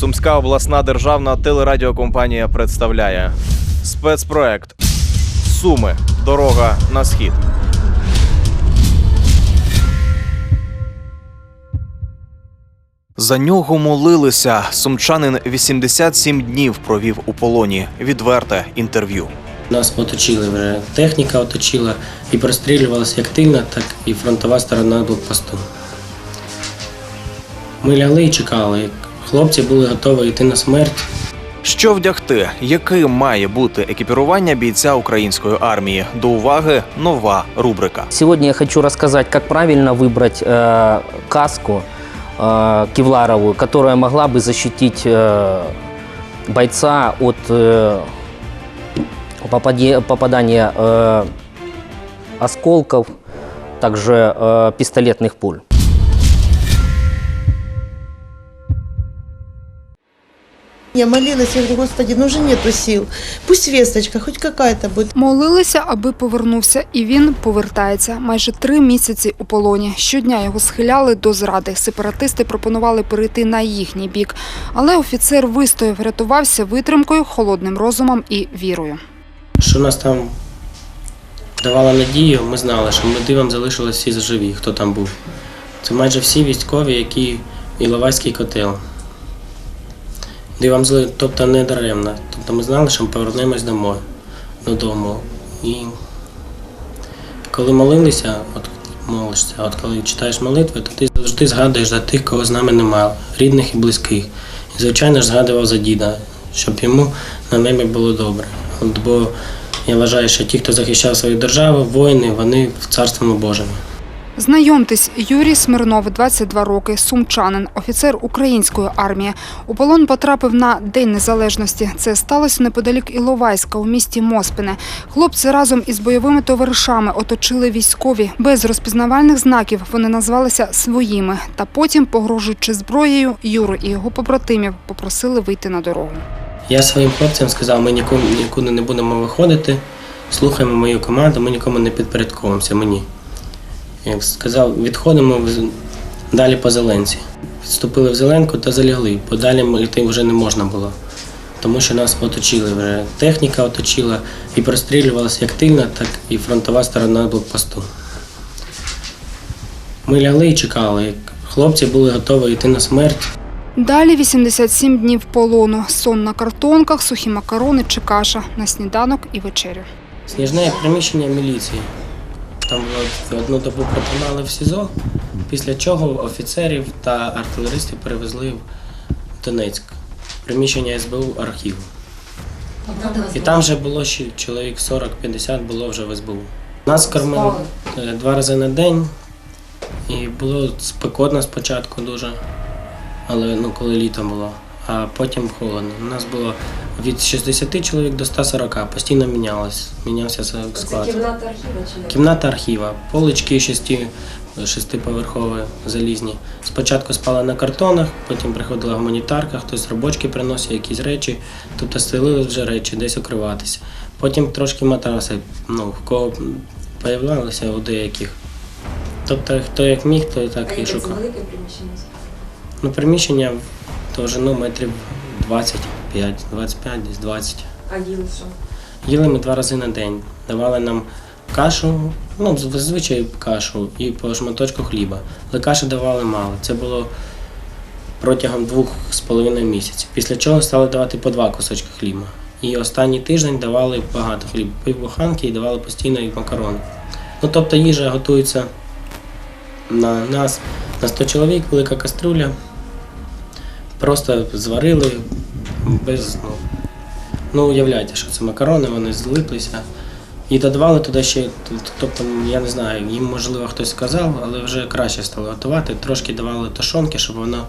Сумська обласна державна телерадіокомпанія представляє спецпроект Суми. Дорога на схід. За нього молилися. Сумчанин 87 днів провів у полоні. Відверте інтерв'ю. Нас оточили вже техніка оточила і прострілювалася як тильна, так і фронтова сторона блокпосту. Ми лягли і чекали. Хлопці були готові йти на смерть. Що вдягти? Яким має бути екіпірування бійця української армії? До уваги нова рубрика. Сегодня я хочу рассказать, как правильно выбрать э, каску э, кевларовую, которая могла бы защитить э, бойца от э, попаде- попадания э, осколков, также э, пистолетных пуль. Я молилась, я говорю, Господи, ну уже нету сил. Пусть весточка, хоть какая-то будет. Молилися, аби повернувся, і він повертається. Майже три місяці у полоні. Щодня його схиляли до зради. Сепаратисти пропонували перейти на їхній бік. Але офіцер вистояв, рятувався витримкою, холодним розумом і вірою. Що нас там давало надію, ми знали, що ми дивом залишилися всі живі, хто там був. Це майже всі військові, які Іловайський котел. Дивом зли, тобто не даремно. Тобто ми знали, що ми повернемось домой, додому. І коли молилися, от молишся, от коли читаєш молитви, то ти завжди згадуєш за тих, кого з нами немає, рідних і близьких. І, звичайно ж, згадував за діда, щоб йому на небі було добре. От, бо я вважаю, що ті, хто захищав свою державу, воїни, вони в царствому Божому. Знайомтесь, Юрій Смирнов, 22 роки, сумчанин, офіцер української армії. У полон потрапив на День Незалежності. Це сталося неподалік Іловайська у місті Моспине. Хлопці разом із бойовими товаришами оточили військові. Без розпізнавальних знаків вони назвалися своїми. Та потім, погрожуючи зброєю, Юру і його побратимів попросили вийти на дорогу. Я своїм хлопцям сказав, ми нікому, нікуди не будемо виходити, слухаємо мою команду, ми нікому не підпорядковуємося мені. Я сказав, відходимо далі по зеленці. Відступили в зеленку та залягли, бо далі йти вже не можна було. Тому що нас оточили вже. Техніка оточила і прострілювалася як тильна, так і фронтова сторона блокпосту. Ми лягли і чекали. Хлопці були готові йти на смерть. Далі 87 днів полону. Сон на картонках, сухі макарони чи каша на сніданок і вечерю. Сніжне приміщення міліції. Там от одну добу протримали в СІЗО, після чого офіцерів та артилеристів перевезли в Донецьк. Приміщення СБУ архів. І там вже було ще чоловік 40-50 було вже в СБУ. Нас кормили е, два рази на день, і було спекотно спочатку дуже, але ну, коли літо було, а потім холодно. У нас було від 60 чоловік до 140, постійно мінялось, мінявся склад. Кімната архіва чи як? Кімната архіва, полички шести, шестиповерхові, залізні. Спочатку спала на картонах, потім приходила гуманітарка, хтось робочки приносив якісь речі, тобто стелили вже речі, десь укриватися. Потім трошки матраси, ну, в кого появлялися у деяких. Тобто хто як міг, той так А і яке це шукав. велике приміщення? Ну, приміщення довжину метрів 25, 25, десь 20. А їли що? Їли ми два рази на день. Давали нам кашу, ну, зазвичай кашу і по шматочку хліба. Але каші давали мало. Це було протягом двох з половиною місяців. Після чого стали давати по два кусочки хліба. І останній тиждень давали багато хліба. Півбуханки і давали постійно і макарони. Ну, тобто їжа готується на нас, на 100 чоловік, велика каструля. Просто зварили без. Ну, Ну, уявляйте, що це макарони, вони злиплися. І додавали туди ще, тобто, я не знаю, їм можливо хтось сказав, але вже краще стали готувати. Трошки давали тушонки, щоб воно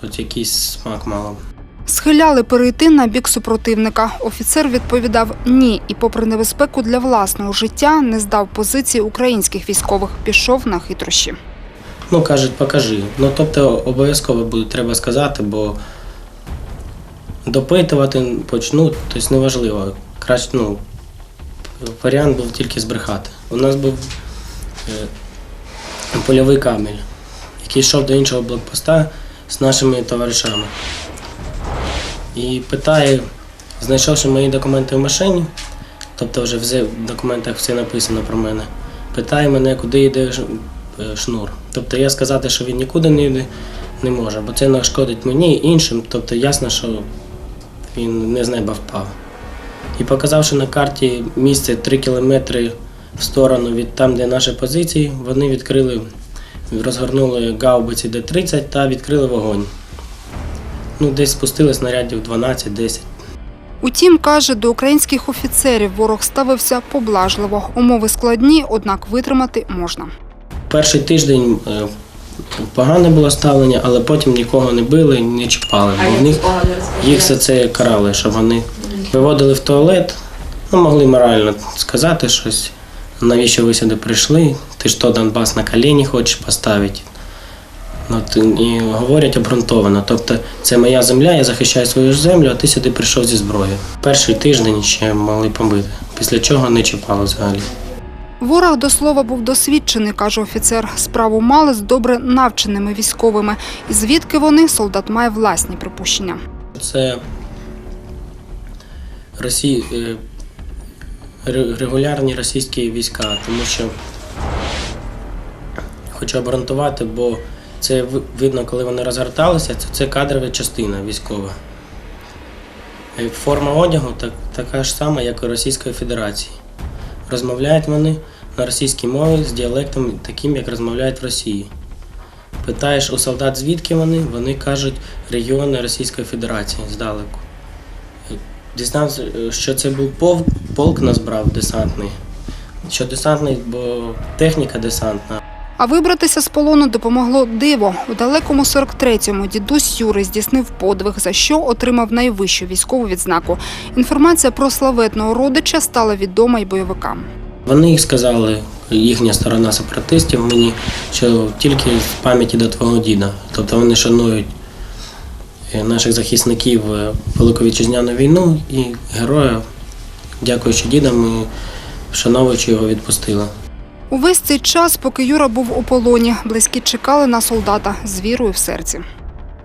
хоч якийсь смак мало. Схиляли перейти на бік супротивника. Офіцер відповідав ні, і, попри небезпеку для власного життя, не здав позиції українських військових. Пішов на хитрощі. Ну, кажуть, покажи. Ну, тобто обов'язково буде треба сказати, бо допитувати почнуть, тобто неважливо. Краще, ну, варіант був тільки збрехати. У нас був е, польовий камель, який йшов до іншого блокпоста з нашими товаришами. і питає, знайшовши мої документи в машині, тобто вже в документах все написано про мене, питає мене, куди йде е, шнур. Тобто я сказати, що він нікуди не йде, не може, бо це нашкодить мені іншим. Тобто ясно, що він не з неба впав. І показавши на карті місце 3 кілометри в сторону від там, де наші позиції, вони відкрили, розгорнули гаубиці Д-30 та відкрили вогонь. Ну, десь спустили снарядів 12-10. Утім, каже, до українських офіцерів ворог ставився поблажливо. Умови складні, однак витримати можна. Перший тиждень е, погане було ставлення, але потім нікого не били, не чіпали. Бо в них їх за це карали, що вони виводили в туалет, ну, могли морально сказати щось. Навіщо ви сюди прийшли? Ти що Донбас на коліні хочеш поставити? Ну, ти- і говорять обґрунтовано. Тобто це моя земля, я захищаю свою землю, а ти сюди прийшов зі зброєю. Перший тиждень ще могли побити, після чого не чіпали взагалі. Ворог до слова був досвідчений, каже офіцер. Справу мали з добре навченими військовими. І звідки вони солдат має власні припущення. Це Росі... е, регулярні російські війська, тому що хочу обґрунтувати, бо це видно, коли вони розгорталися, це, кадрова частина військова. Е, Форма одягу так, така ж сама, як і Російської Федерації. Розмовляють вони на російській мові з діалектом таким, як розмовляють в Росії. Питаєш у солдат, звідки вони, вони кажуть регіони Російської Федерації здалеку. Дізнався, що це був полк, полк нас десантний. Що десантний, бо техніка десантна. А вибратися з полону допомогло диво. У далекому 43-му дідусь Юри здійснив подвиг, за що отримав найвищу військову відзнаку. Інформація про славетного родича стала відома й бойовикам. Вони сказали, їхня сторона сепаратистів мені, що тільки в пам'яті до твого діда. Тобто вони шанують е, наших захисників е, Велику Вітчизняну війну і героя, дякуючи дідам, вшановуючи його, відпустила. Увесь цей час, поки Юра був у полоні, близькі чекали на солдата з вірою в серці.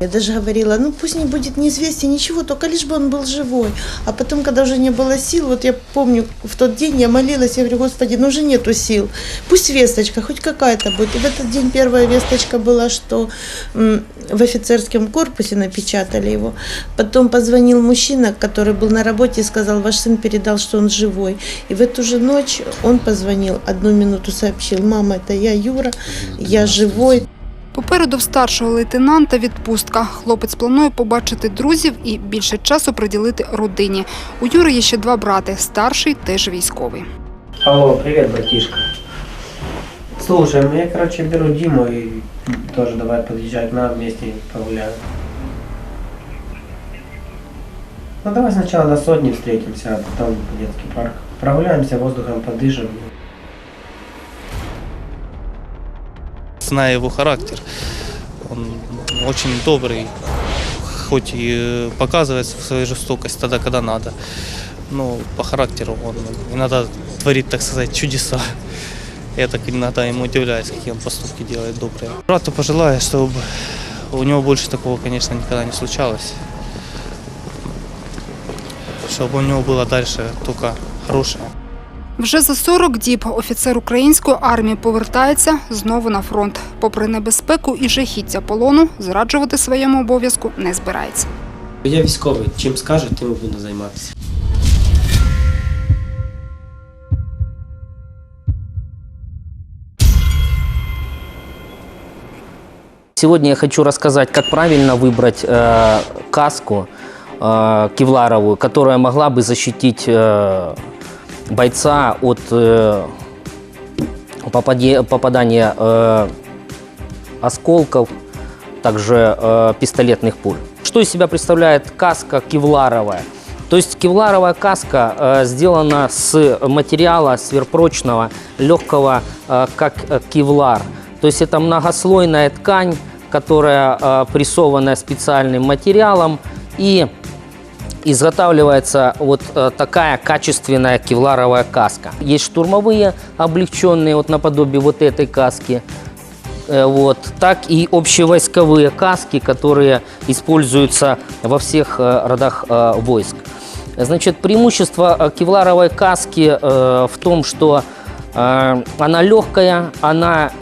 Я даже говорила, ну пусть не будет неизвестия, ничего, только лишь бы он был живой. А потом, когда уже не было сил, вот я помню, в тот день я молилась, я говорю, Господи, ну уже нету сил. Пусть весточка, хоть какая-то будет. И в этот день первая весточка была, что в офицерском корпусе напечатали его. Потом позвонил мужчина, который был на работе, и сказал, ваш сын передал, что он живой. И в эту же ночь он позвонил, одну минуту сообщил, мама, это я, Юра, я живой. Попереду в старшого лейтенанта відпустка. Хлопець планує побачити друзів і більше часу приділити родині. У Юри є ще два брати. Старший теж військовий. Алло, привет, братишка. Слушай, ну я, короче, беру Диму и тоже давай подъезжать на вместе погуляем. Ну давай сначала на сотни встретимся, а потом в детский парк. Прогуляемся, воздухом подышим. Зная его характер, он очень добрый, хоть и э, показывает свою жестокость тогда, когда надо. Но по характеру он иногда творит, так сказать, чудеса. Я так иногда ему удивляюсь, какие он поступки делает добрые. Брату пожелаю, чтобы у него больше такого, конечно, никогда не случалось. Чтобы у него было дальше только хорошее. Вже за 40 діб офіцер української армії повертається знову на фронт. Попри небезпеку і жахіття полону, зраджувати своєму обов'язку не збирається. Я військовий, чим скаже, тим і буду займатися. Сегодня я хочу рассказать, как правильно выбрать э, каску э, кевларовую, которая могла бы защитить э, бойца от э, попаде- попадания э, осколков, также э, пистолетных пуль. Что из себя представляет каска кевларовая? То есть кевларовая каска э, сделана с материала сверхпрочного, легкого, э, как э, кевлар. То есть это многослойная ткань, которая э, прессованная специальным материалом и изготавливается вот э, такая качественная кевларовая каска. Есть штурмовые облегченные, вот наподобие вот этой каски. э, вот, так и общевойсковые каски, которые используются во всех э, родах войск. Значит, преимущество кевларовой каски в том, что она легкая, она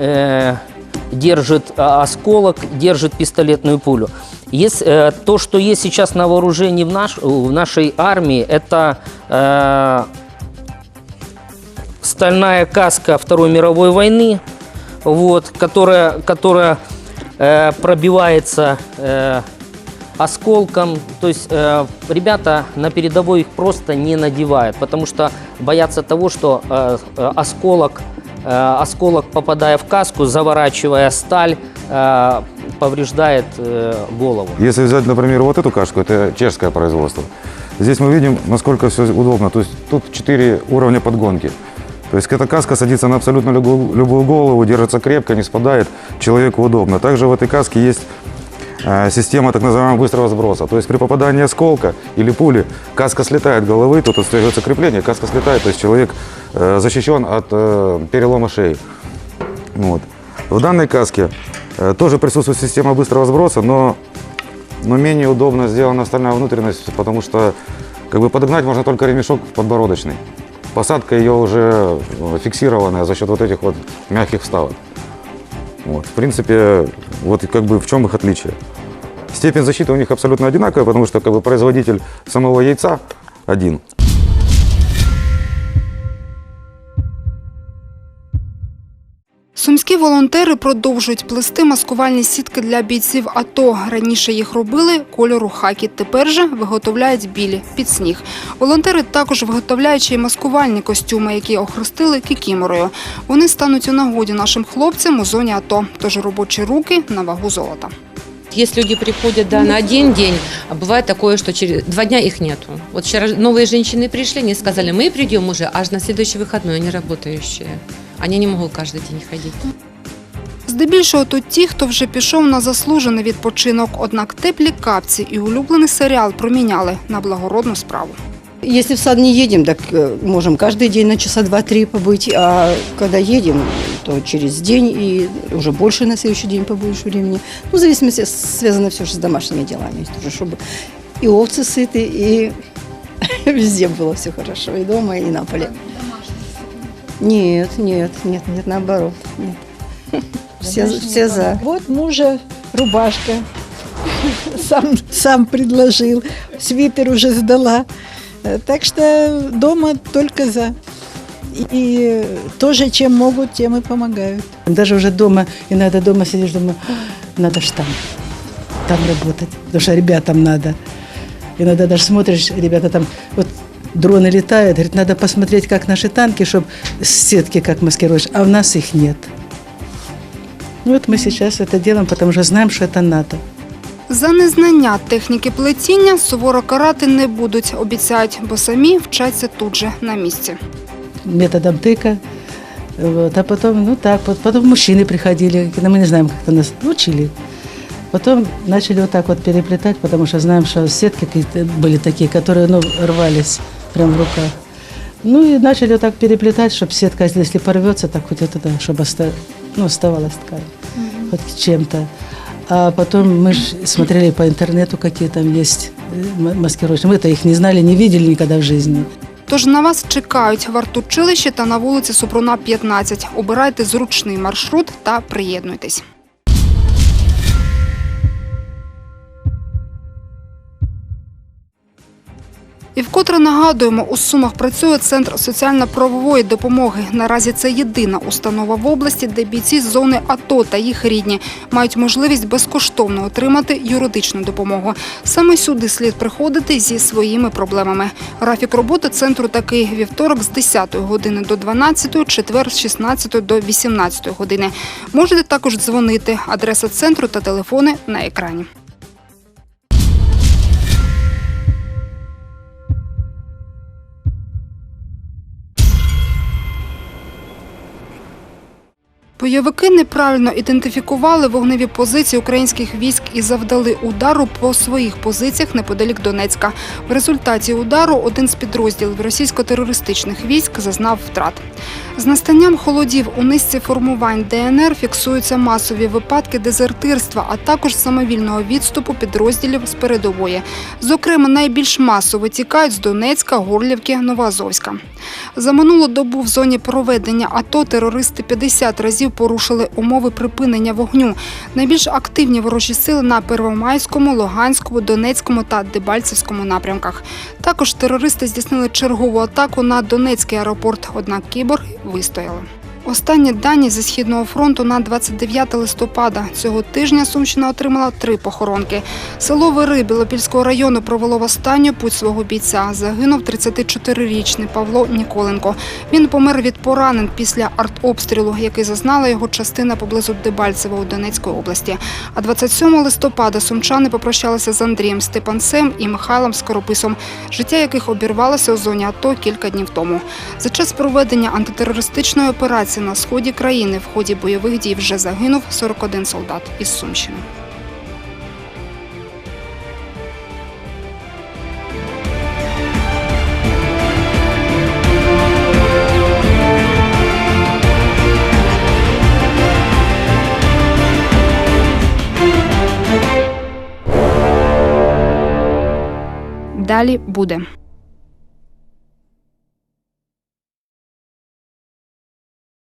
держит осколок, держит пистолетную пулю. Есть, э, то, что есть сейчас на вооружении в, наш, в нашей армии, это э, стальная каска Второй мировой войны, вот, которая, которая э, пробивается э, осколком. То есть э, ребята на передовой их просто не надевают, потому что боятся того, что э, э, осколок, э, осколок, попадая в каску, заворачивая сталь, э, повреждает э, голову. Если взять, например, вот эту кашку, это чешское производство. Здесь мы видим, насколько все удобно. То есть тут четыре уровня подгонки. То есть эта каска садится на абсолютно любую, голову, держится крепко, не спадает, человеку удобно. Также в этой каске есть э, система так называемого быстрого сброса. То есть при попадании осколка или пули каска слетает головы, тут остается крепление, каска слетает, то есть человек э, защищен от перелома шеи. Вот. В данной каске э, тоже присутствует система быстрого сброса, но, но менее удобно сделана остальная внутренность, потому что как бы подогнать можно только ремешок подбородочный. Посадка ее уже э, фиксированная за счет вот этих вот мягких вставок. Вот. В принципе, вот как бы в чем их отличие. Степень защиты у них абсолютно одинаковая, потому что как бы производитель самого яйца один. Сумські волонтери продовжують плести маскувальні сітки для бійців АТО. Раніше їх робили кольору хакі. Тепер же виготовляють білі під сніг. Волонтери також виготовляють ще й маскувальні костюми, які охрестили кікіморою. Вони стануть у нагоді нашим хлопцям у зоні АТО. Тож робочі руки на вагу золота. Есть люди приходят да, на один день, а бывает такое, что через два дня их нету. Вот вчера новые женщины пришли, они сказали, мы придем уже аж на следующий выходной, они работающие. Они не могут каждый день ходить. Здебільшого тут ті, хто вже пішов на заслужений відпочинок. Однак теплі капці і улюблений серіал проміняли на благородну справу. Если в сад не едем, так э, можем каждый день на часа два-три побыть, а когда едем, то через день и уже больше на следующий день побудешь времени. Ну, в зависимости, связано все же с домашними делами, тоже, чтобы и овцы сыты, и везде было все хорошо, и дома, и на поле. Нет, нет, нет, нет, наоборот, нет. Все, все за. Вот мужа рубашка. Сам, сам предложил. Свитер уже сдала. Э, Так что дома только за. И тоже, чем могут, тем и помогают. Даже уже дома, иногда дома сидишь, думаю, «А, надо ж там, там работать, потому что ребятам надо. Иногда даже смотришь, ребята там, вот дроны летают, говорит, надо посмотреть, как наши танки, чтобы сетки как маскируешь, а у нас их нет. Вот мы сейчас это делаем, потому что знаем, что это надо. За незнання техніки плетіння суворо карати не будуть, обіцяють, бо самі вчаться тут же на місці. методом тыка. Вот, а потом, ну так, вот, потом мужчины приходили, когда мы не знаем, как это нас учили. Потом начали вот так вот переплетать, потому что знаем, что сетки какие-то были такие, которые ну, рвались прямо в руках. Ну и начали вот так переплетать, чтобы сетка, если порвется, так хоть это, да, чтобы оста- ну, оставалась ткань, хоть чем-то. А потом мы ж смотрели по интернету, какие там есть э, м- маскировочные. Мы-то их не знали, не видели никогда в жизни. Тож на вас чекають в артучилищі та на вулиці Супруна, 15. Обирайте зручний маршрут та приєднуйтесь. І вкотре нагадуємо, у Сумах працює центр соціально-правової допомоги. Наразі це єдина установа в області, де бійці з зони АТО та їх рідні мають можливість безкоштовно отримати юридичну допомогу. Саме сюди слід приходити зі своїми проблемами. Графік роботи центру такий: вівторок з 10 години до 12, четвер з 16 до 18 години. Можете також дзвонити. Адреса центру та телефони на екрані. Бойовики неправильно ідентифікували вогневі позиції українських військ і завдали удару по своїх позиціях неподалік Донецька. В результаті удару один з підрозділів російсько-терористичних військ зазнав втрат. З настанням холодів у низці формувань ДНР фіксуються масові випадки дезертирства, а також самовільного відступу підрозділів з передової. Зокрема, найбільш масово тікають з Донецька, Горлівки, Новоазовська. За минулу добу в зоні проведення АТО терористи 50 разів порушили умови припинення вогню. Найбільш активні ворожі сили на Первомайському, Луганському, Донецькому та Дебальцевському напрямках. Також терористи здійснили чергову атаку на Донецький аеропорт, однак кіборги вистояли. Останні дані зі східного фронту на 29 листопада цього тижня Сумщина отримала три похоронки. Село Вири Білопільського району провело в останню путь свого бійця. Загинув 34-річний Павло Ніколенко. Він помер від поранень після артобстрілу, який зазнала його частина поблизу Дебальцева у Донецької області. А 27 листопада сумчани попрощалися з Андрієм Степанцем і Михайлом Скорописом, життя яких обірвалося у зоні АТО кілька днів тому. За час проведення антитерористичної операції на сході країни в ході бойових дій вже загинув 41 солдат із Сумщини. Далі буде.